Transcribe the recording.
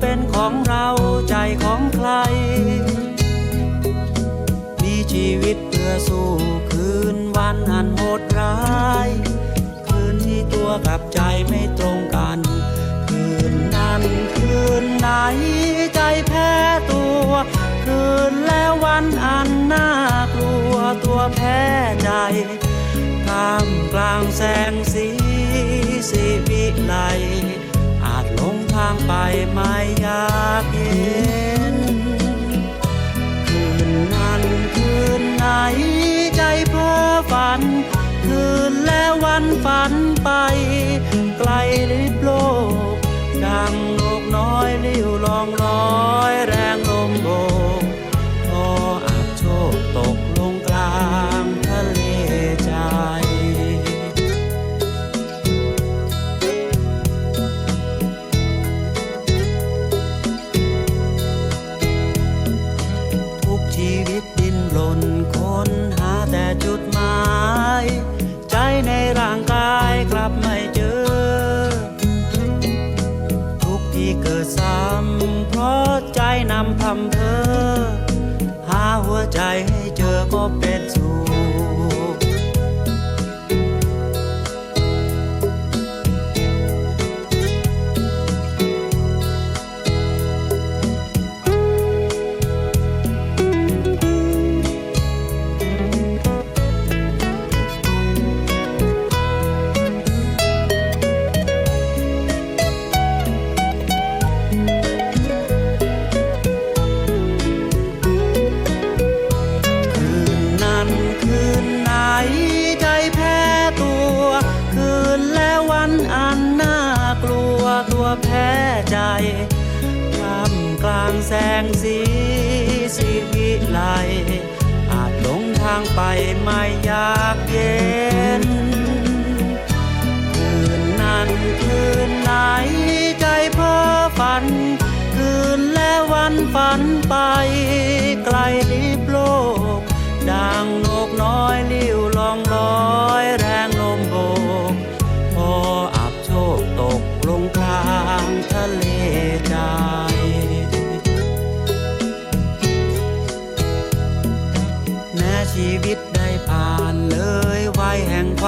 เป็นของเราใจของใคร มีชีวิตเพื่อสู้คืนวันอันโหดร้าย คืนที่ตัวกับใจไม่ตรงกัน คืนนั้นคืนไหนใจแพ้ตัว คืนแล้ววันอันน่ากลัวตัวแพ้ใจท่ามกลางแสงสีสีวิไลางไปไม่อยากเห็น เท่ามกลางแสงสีสีวิไลอาจหลงทางไปไม่อยากเย็น คืนนั้นคืนไหนใจเพ้อฝัน คืนและวันฝันไปไกลลิบโลกดังนกน้อยลิ้ว